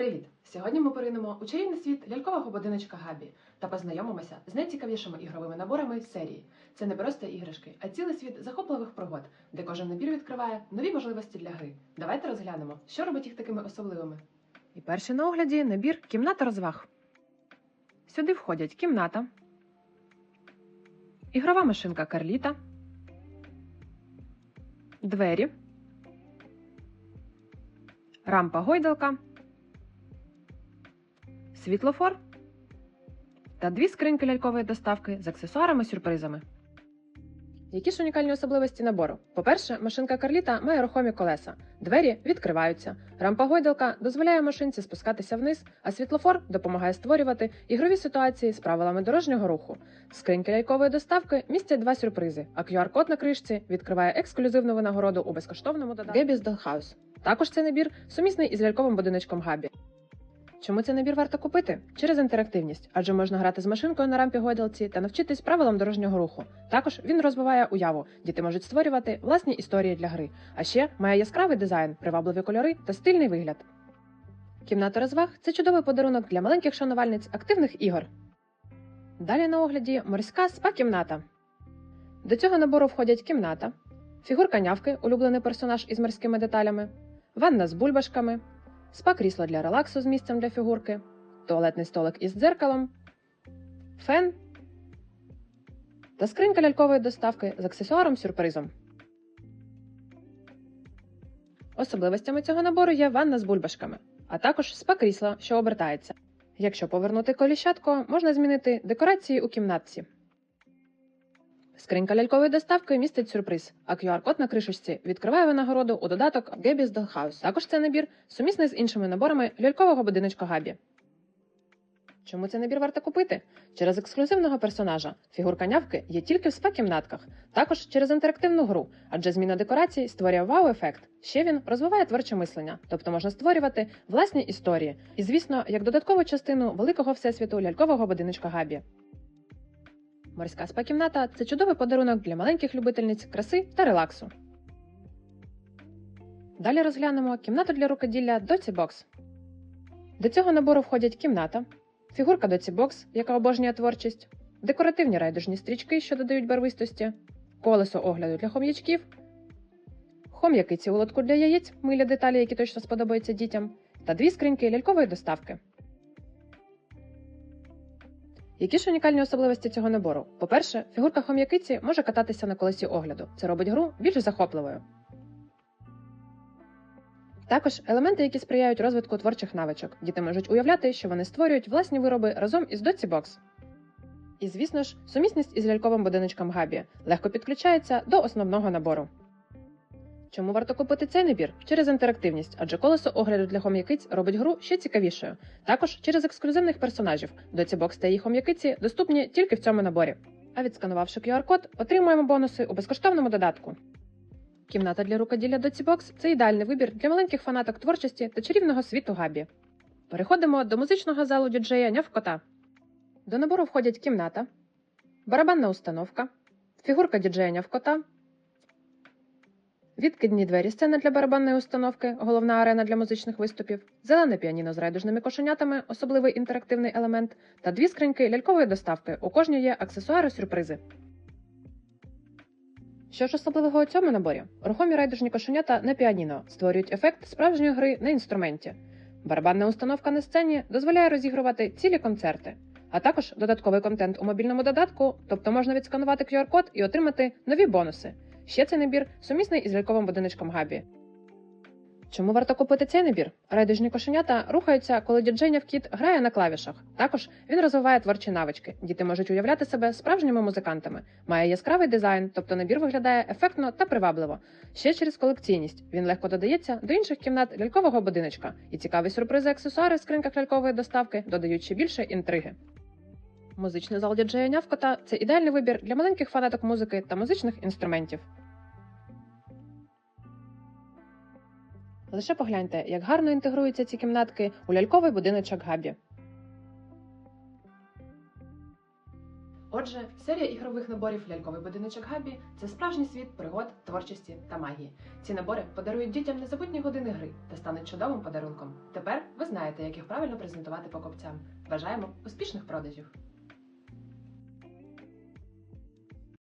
Привіт! Сьогодні ми поринемо у чарівний світ лялькового будиночка Габі та познайомимося з найцікавішими ігровими наборами серії. Це не просто іграшки, а цілий світ захопливих пригод, де кожен набір відкриває нові можливості для гри. Давайте розглянемо, що робить їх такими особливими. І перший на огляді набір кімната розваг. Сюди входять кімната, ігрова машинка Карліта, двері, рампа гойдалка світлофор та дві скриньки лялькової доставки з аксесуарами-сюрпризами. Які ж унікальні особливості набору? По-перше, машинка Карліта має рухомі колеса, двері відкриваються, рампа гойдалка дозволяє машинці спускатися вниз, а світлофор допомагає створювати ігрові ситуації з правилами дорожнього руху. Скриньки лялькової доставки містять два сюрпризи, а QR-код на кришці відкриває ексклюзивну винагороду у безкоштовному додатку Гебіс Dollhouse. Також цей набір сумісний із ляльковим будиночком Габі. Чому цей набір варто купити? Через інтерактивність, адже можна грати з машинкою на рампі гойдалці та навчитись правилам дорожнього руху. Також він розвиває уяву, діти можуть створювати власні історії для гри, а ще має яскравий дизайн, привабливі кольори та стильний вигляд. Кімната розваг це чудовий подарунок для маленьких шанувальниць активних ігор. Далі на огляді морська спа-кімната. До цього набору входять кімната, фігурка нявки, улюблений персонаж із морськими деталями, ванна з бульбашками, спа-крісло для релаксу з місцем для фігурки, туалетний столик із дзеркалом, фен та скринька лялькової доставки з аксесуаром-сюрпризом. Особливостями цього набору є ванна з бульбашками, а також спа-крісло, що обертається. Якщо повернути коліщатко, можна змінити декорації у кімнатці. Скринька лялькової доставки містить сюрприз, а QR-код на кришечці відкриває винагороду у додаток Gabby's Dollhouse. Також цей набір сумісний з іншими наборами лялькового будиночка Габі. Чому цей набір варто купити? Через ексклюзивного персонажа. Фігурка нявки є тільки в спа-кімнатках, також через інтерактивну гру, адже зміна декорацій створює вау-ефект. Ще він розвиває творче мислення, тобто можна створювати власні історії. І, звісно, як додаткову частину великого всесвіту лялькового будиночка Габі. Морська спа-кімната це чудовий подарунок для маленьких любительниць краси та релаксу. Далі розглянемо кімнату для рукоділля Dotsy Box. До цього набору входять кімната, фігурка Dotsy Box, яка обожнює творчість, декоративні райдужні стрічки, що додають барвистості, колесо огляду для хом'ячків, хом'якиці у лотку для яєць, милі деталі, які точно сподобаються дітям, та дві скриньки лялькової доставки. Які ж унікальні особливості цього набору? По-перше, фігурка хом'якиці може кататися на колесі огляду. Це робить гру більш захопливою. Також елементи, які сприяють розвитку творчих навичок. Діти можуть уявляти, що вони створюють власні вироби разом із Dotsy Box. І, звісно ж, сумісність із ляльковим будиночком Габі легко підключається до основного набору. Чому варто купити цей набір? Через інтерактивність, адже колесо огляду для хом'якиць робить гру ще цікавішою. Також через ексклюзивних персонажів. Доці Бокс та її хом'якиці доступні тільки в цьому наборі. А відсканувавши QR-код, отримуємо бонуси у безкоштовному додатку. Кімната для рукоділля Бокс це ідеальний вибір для маленьких фанаток творчості та чарівного світу Габі. Переходимо до музичного залу діджея Нявкота. До набору входять кімната, барабанна установка, фігурка діджея Нявкота, Відкидні двері сцена для барабанної установки, головна арена для музичних виступів, зелене піаніно з райдужними кошенятами, особливий інтерактивний елемент, та дві скриньки лялькової доставки. У кожній є аксесуари-сюрпризи. Що ж особливого у цьому наборі? Рухомі райдужні кошенята на піаніно створюють ефект справжньої гри на інструменті. Барабанна установка на сцені дозволяє розігрувати цілі концерти, а також додатковий контент у мобільному додатку, тобто можна відсканувати QR-код і отримати нові бонуси. Ще цей набір сумісний із ляльковим будиночком Габі. Чому варто купити цей набір? Райдужні кошенята рухаються, коли діджей Нявкіт грає на клавішах. Також він розвиває творчі навички. Діти можуть уявляти себе справжніми музикантами. Має яскравий дизайн, тобто набір виглядає ефектно та привабливо. Ще через колекційність він легко додається до інших кімнат лялькового будиночка. І цікаві сюрпризи аксесуари в скринках лялькової доставки додають ще більше інтриги. Музичний зал діджея Нявкота це ідеальний вибір для маленьких фанаток музики та музичних інструментів. Лише погляньте, як гарно інтегруються ці кімнатки у ляльковий будиночок Габі. Отже, серія ігрових наборів ляльковий будиночок Габі це справжній світ пригод, творчості та магії. Ці набори подарують дітям незабутні години гри та стануть чудовим подарунком. Тепер ви знаєте, як їх правильно презентувати покупцям. Бажаємо успішних продажів!